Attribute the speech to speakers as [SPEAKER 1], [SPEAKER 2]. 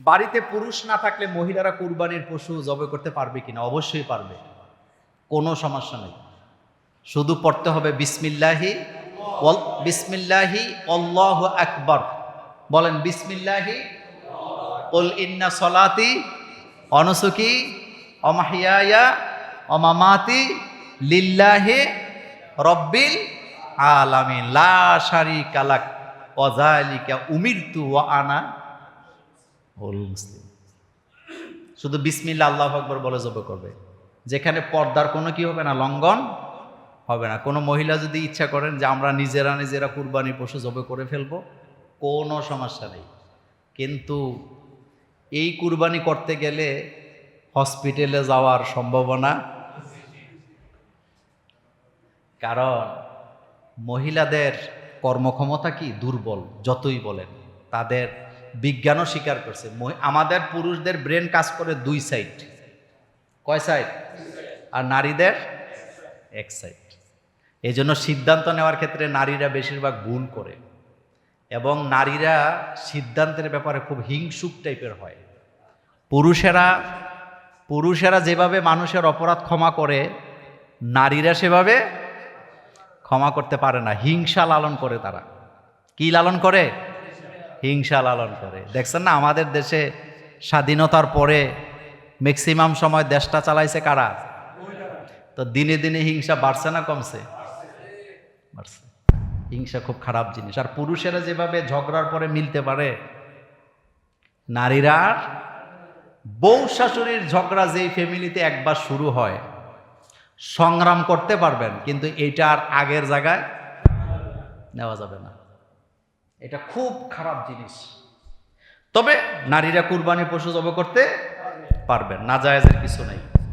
[SPEAKER 1] বাড়িতে পুরুষ না থাকলে মহিলারা কুরবানির পশু জবে করতে পারবে কিনা? অবশ্যই পারবে। কোনো সমস্যা নেই। শুধু পড়তে হবে বিসমিল্লাহি বিসমিল্লাহি অল্লাহ আকবর। বলেন, বিসমিল্লাহি ওল ইন্না সলাতি অনসুকি অমাহিয়া অমামাতি লিল্লাহে রব্বিল আলামিন। লা শারিকা লাক অজালিকা উমিরতু ওয়া আনা হল মুসলিম। শুধু বিসমিল্লা আল্লাহ আকবর বলে জবে করবে। যেখানে পর্দার কোনো কি হবে না, লঙ্ঘন হবে না। কোনো মহিলা যদি ইচ্ছা করেন যে আমরা নিজেরা নিজেরা কুরবানি পশু জবে করে ফেলব, কোনো সমস্যা নেই। কিন্তু এই কুরবানি করতে গেলে হসপিটালে যাওয়ার সম্ভাবনা কারণ মহিলাদের কর্মক্ষমতা কি? দুর্বল, যতই বলেন। তাদের বিজ্ঞানও স্বীকার করছে। আমাদের পুরুষদের ব্রেন কাজ করে দুই সাইড কয় সাইড আর নারীদের এক সাইড এই জন্য সিদ্ধান্ত নেওয়ার ক্ষেত্রে নারীরা বেশিরভাগ ভুল করে। এবং নারীরা সিদ্ধান্তের ব্যাপারে খুব হিংসুক টাইপের হয়। পুরুষেরা পুরুষেরা যেভাবে মানুষের অপরাধ ক্ষমা করে, নারীরা সেভাবে ক্ষমা করতে পারে না। হিংসা লালন করে তারা। কি লালন করে? হিংসা লালন করে। দেখছেন না, আমাদের দেশে স্বাধীনতার পরে ম্যাক্সিমাম সময় দেশটা চালাইছে কারা? তো দিনে দিনে হিংসা বাড়ছে না কমছে? বাড়ছে। হিংসা খুব খারাপ জিনিস। আর পুরুষেরা যেভাবে ঝগড়ার পরে মিলতে পারে, নারীরা বউ শাশুড়ির ঝগড়া যেই ফ্যামিলিতে একবার শুরু হয়, সংগ্রাম করতে পারবেন, কিন্তু এটা আর আগের জায়গায় নেওয়া যাবে না। এটা খুব খারাপ জিনিস। তবে নারীরা কুরবানি পশু জব করতে পারবেন না জায়েজের কিছু নেই।